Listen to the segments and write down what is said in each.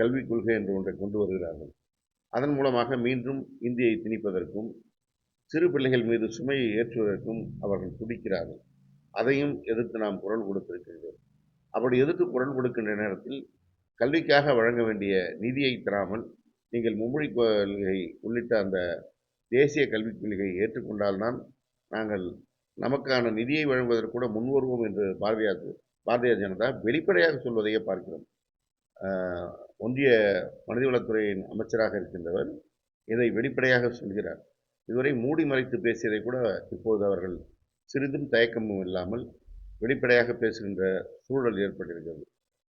கல்விக் கொள்கை என்று ஒன்றை கொண்டு வருகிறார்கள். அதன் மூலமாக மீண்டும் இந்தியை திணிப்பதற்கும் சிறு பிள்ளைகள் மீது சுமையை ஏற்றுவதற்கும் அவர்கள் துடிக்கிறார்கள். அதையும் எதிர்த்து நாம் குரல் கொடுத்திருக்கின்றோம் அப்படி எதிர்த்து குரல் கொடுக்கின்ற நேரத்தில் கல்விக்காக வழங்க வேண்டிய நிதியை தராமல் நீங்கள் மும்மொழி கொள்கை உள்ளிட்ட அந்த தேசிய கல்விக் கொள்கையை ஏற்றுக்கொண்டால்தான் நாங்கள் நமக்கான நிதியை வழங்குவதற்கு கூட முன்வருவோம் என்று பாரதியார் பாரதிய ஜனதா வெளிப்படையாக சொல்வதையே பார்க்கிறோம். ஒன்றிய மனிதவளத்துறையின் அமைச்சராக இருக்கின்றவர் இதை வெளிப்படையாக சொல்கிறார். இதுவரை மூடி மறைத்து பேசியதை கூட இப்போது அவர்கள் சிறிதும் தயக்கமும் இல்லாமல் வெளிப்படையாக பேசுகின்ற சூழல் ஏற்பட்டிருக்கிறது.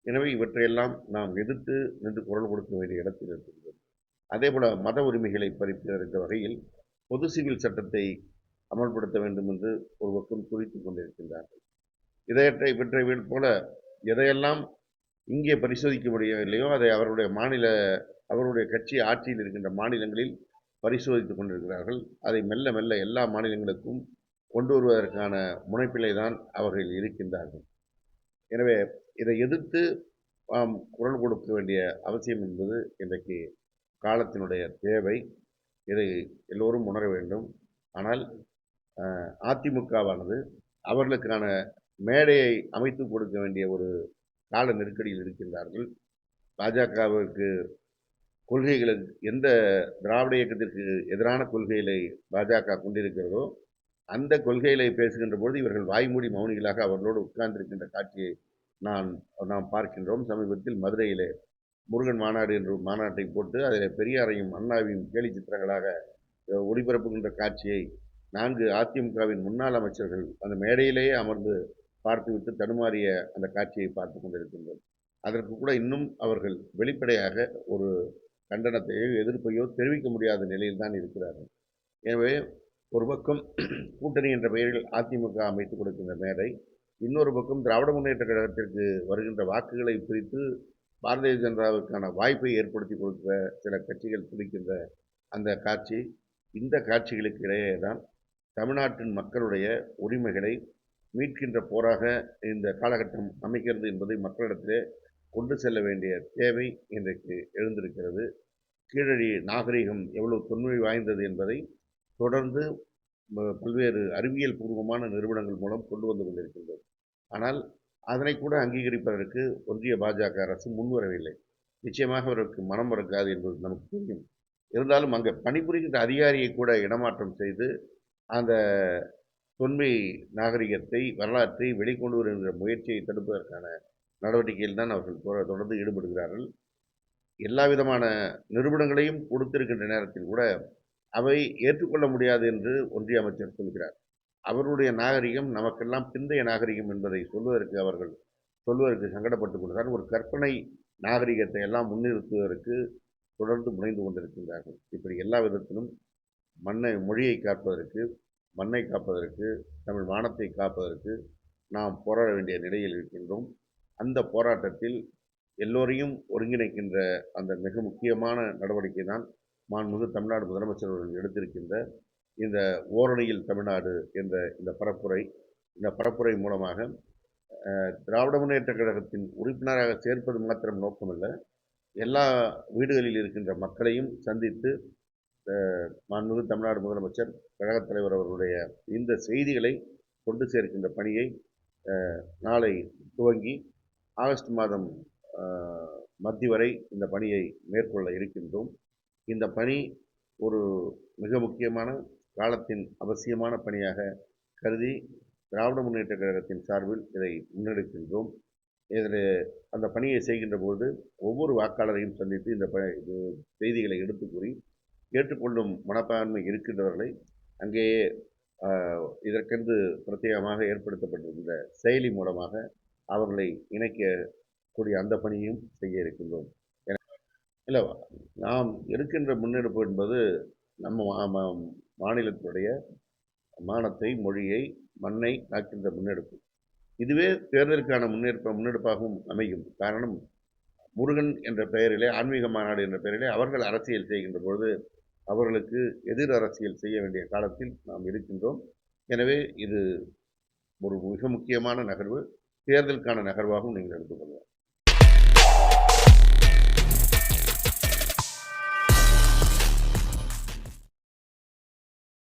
எனவே இவற்றையெல்லாம் நாம் எதிர்த்து நின்று குரல் கொடுக்க வேண்டிய இடத்தில் இருக்கின்றது அதேபோல மத உரிமைகளை பறிக்கின்ற வகையில் பொது சிவில் சட்டத்தை அமல்படுத்த வேண்டும் என்று ஒரு பக்கம் குறித்து கொண்டிருக்கின்றார்கள். இதையற்றை இவற்றை போல எதையெல்லாம் இங்கே பரிசோதிக்க முடியவில்லையோ அதை அவருடைய மாநில அவருடைய கட்சி ஆட்சியில் இருக்கின்ற மாநிலங்களில் பரிசோதித்து கொண்டிருக்கிறார்கள். அதை மெல்ல மெல்ல எல்லா மாநிலங்களுக்கும் கொண்டு வருவதற்கான முனைப்பிலே தான் அவர்கள் இருக்கின்றார்கள். எனவே இதை எதிர்த்து நாம் குரல் கொடுக்க வேண்டிய அவசியம் என்பது இன்றைக்கு காலத்தினுடைய தேவை. இதை எல்லோரும் உணர வேண்டும். ஆனால் அதிமுகவானது அவர்களுக்கான மேடையை அமைத்து கொடுக்க வேண்டிய ஒரு கால நெருக்கடியில் இருக்கின்றார்கள். பாஜகவிற்கு கொள்கைகளுக்கு எந்த திராவிட இயக்கத்திற்கு எதிரான கொள்கைகளை பாஜக கொண்டிருக்கிறதோ அந்த கொள்கைகளை பேசுகின்ற பொழுது இவர்கள் வாய்மூடி மௌனிகளாக அவர்களோடு உட்கார்ந்திருக்கின்ற காட்சியை நான் நாம் பார்க்கின்றோம். சமீபத்தில் மதுரையிலே முருகன் மாநாடு என்று மாநாட்டை போட்டு அதில் பெரியாரையும் அண்ணாவையும் கேலி சித்திரங்களாக ஒளிபரப்புகின்ற காட்சியை நான்கு அதிமுகவின் முன்னாள் அமைச்சர்கள் அந்த மேடையிலேயே அமர்ந்து பார்த்துவிட்டு தடுமாறிய அந்த காட்சியை பார்த்து கொண்டிருக்கின்றோம். அதற்கு கூட இன்னும் அவர்கள் வெளிப்படையாக ஒரு கண்டனத்தையோ எதிர்ப்பையோ தெரிவிக்க முடியாத நிலையில் தான் இருக்கிறார்கள். எனவே ஒரு பக்கம் கூட்டணி என்ற பெயரில் அதிமுக அமைத்து கொடுக்கின்ற மேடை இன்னொரு பக்கம் திராவிட முன்னேற்ற கழகத்திற்கு வருகின்ற வாக்குகளை பிரித்து பாரதிய ஜனதாவுக்கான வாய்ப்பை ஏற்படுத்தி கொடுக்கிற சில கட்சிகள் பிடிக்கின்ற அந்த காட்சி இந்த காட்சிகளுக்கு இடையே தான் தமிழ்நாட்டின் மக்களுடைய உரிமைகளை மீட்கின்ற போராக இந்த காலகட்டம் அமைக்கிறது என்பதை மக்களிடத்திலே கொண்டு செல்ல வேண்டிய தேவை இன்றைக்கு எழுந்திருக்கிறது. கீழடி நாகரிகம் எவ்வளவு தொன்மை வாய்ந்தது என்பதை தொடர்ந்து பல்வேறு அறிவியல் பூர்வமான நிறுவனங்கள் மூலம் கொண்டு வந்து கொண்டிருக்கின்றது. ஆனால் அதனை கூட அங்கீகரிப்பதற்கு ஒன்றிய பாஜக அரசு முன்வரவில்லை நிச்சயமாக அவருக்கு மனம் இருக்காது என்பது நமக்கு தெரியும். இருந்தாலும் அங்கே பணிபுரிகின்ற அதிகாரியை கூட இடமாற்றம் செய்து அந்த தொன்மை நாகரிகத்தை வரலாற்றை வெளிக்கொண்டு வருகின்ற முயற்சியை தடுப்பதற்கான நடவடிக்கையில் தான் அவர்கள் தொடர்ந்து ஈடுபடுகிறார்கள். எல்லா விதமான நிறுவனங்களையும் கொடுத்திருக்கின்ற நேரத்தில் கூட அவை ஏற்றுக்கொள்ள முடியாது என்று ஒன்றிய அமைச்சர் சொல்கிறார். அவருடைய நாகரிகம் நமக்கெல்லாம் பிந்தைய நாகரிகம் என்பதை சொல்வதற்கு அவர்கள் சொல்வதற்கு சங்கடப்பட்டுக் கொள்கிறார் ஒரு கற்பனை நாகரிகத்தை எல்லாம் முன்னிறுத்துவதற்கு தொடர்ந்து முனைந்து கொண்டிருக்கின்றார்கள். இப்படி எல்லா விதத்திலும் மண்ணை மொழியை காப்பதற்கு மண்ணை காப்பதற்கு தமிழ் வானத்தை காப்பதற்கு நாம் போராட வேண்டிய நிலையில் இருக்கின்றோம். அந்த போராட்டத்தில் எல்லோரையும் ஒருங்கிணைக்கின்ற அந்த மிக முக்கியமான நடவடிக்கை தான் மாண்புமிகு தமிழ்நாடு முதலமைச்சர் அவர்கள் எடுத்திருக்கின்ற இந்த ஓரணியில் தமிழ்நாடு என்ற இந்த பரப்புரை. இந்த பரப்புரை மூலமாக திராவிட முன்னேற்ற கழகத்தின் உறுப்பினராக சேர்ப்பது மாத்திரம் நோக்கமல்ல. எல்லா வீடுகளில் இருக்கின்ற மக்களையும் சந்தித்து மாண்புமிகு தமிழ்நாடு முதலமைச்சர் கழகத் தலைவர் அவர்களுடைய இந்த செய்திகளை கொண்டு சேர்க்கின்ற பணியை நாளை துவங்கி ஆகஸ்ட் மாதம் மத்தி வரை இந்த பணியை மேற்கொள்ள இருக்கின்றோம். இந்த பணி ஒரு மிக முக்கியமான காலத்தின் அவசியமான பணியாக கருதி திராவிட முன்னேற்ற கழகத்தின் சார்பில் இதை முன்னெடுக்கின்றோம். இதில் அந்த பணியை செய்கின்ற போது ஒவ்வொரு வாக்காளரையும் சந்தித்து இந்த ப இது செய்திகளை எடுத்து கூறி ஏற்றுக்கொள்ளும் மனப்பான்மை இருக்கின்றவர்களை அங்கேயே இதற்கென்று பிரத்யேகமாக ஏற்படுத்தப்பட்டிருந்த செயலி மூலமாக அவர்களை இணைக்கக்கூடிய அந்த பணியும் செய்ய இருக்கின்றோம். இல்லை நாம் எடுக்கின்ற முன்னெடுப்பு என்பது நம்ம மா- மா- மானத்தை மொழியை மண்ணை காக்கின்ற முன்னெடுப்பு. இதுவே தேர்தலுக்கான முன்னெடுப்ப முன்னெடுப்பாகவும் அமையும். காரணம் முருகன் என்ற பெயரிலே ஆன்மீக மாநாடு என்ற பெயரிலே அவர்கள் அரசியல் செய்கின்ற பொழுது அவர்களுக்கு எதிர் அரசியல் செய்ய வேண்டிய காலத்தில் நாம் இருக்கின்றோம். எனவே இது ஒரு மிக முக்கியமான நகர்வு. தேர்தலுக்கான நகர்வாகவும் நீங்கள் எடுத்துக்கொள்ளலாம்